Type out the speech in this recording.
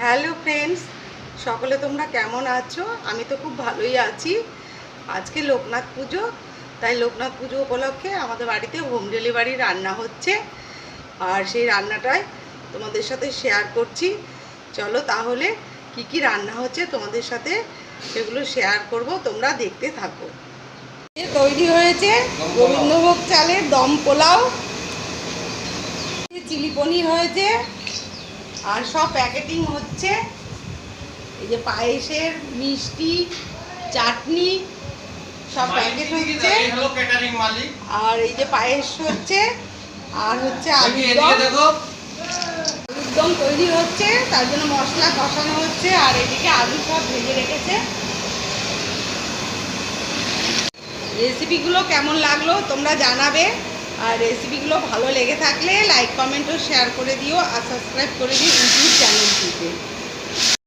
Hello friends সকলে তোমরা কেমন আছো? আমি তো খুব ভালোই আছি। আজকে লোকনাথ পুজো তাই লোকনাথ পুজো উপলক্ষে আমাদের বাড়িতে হোম ডেলিভারি রান্না হচ্ছে। আর সেই রান্নাটাই তোমাদের সাথে শেয়ার করছি। চলো তাহলে কি কি রান্না হচ্ছে তোমাদের সাথে সেগুলো শেয়ার করব তোমরা দেখতে থাকো। তৈরি হয়েছে গোবিন্দভোগ চালের দম পোলাও। চিলি পনির হয়েছে। আর সব প্যাকেটিং হচ্ছে এই যে পায়েসের মিষ্টি চাটনি সব প্যাকেট হচ্ছে। আর এই যে পায়েস হচ্ছে আর হচ্ছে দেখি আলুর এদিকে দম। দেখো। আলুর দম তৈরি হচ্ছে তার জন্য মশলা কষানো হচ্ছে আর এদিকে আলু সব ভেজে রেখেছে। রেসিপিগুলো কেমন লাগল তোমরা জানাবে। আর রেসিপিগুলো ভালো লেগে থাকলে লাইক কমেন্ট ও শেয়ার করে দিও আর সাবস্ক্রাইব করে দিও ইউটিউব চ্যানেলটি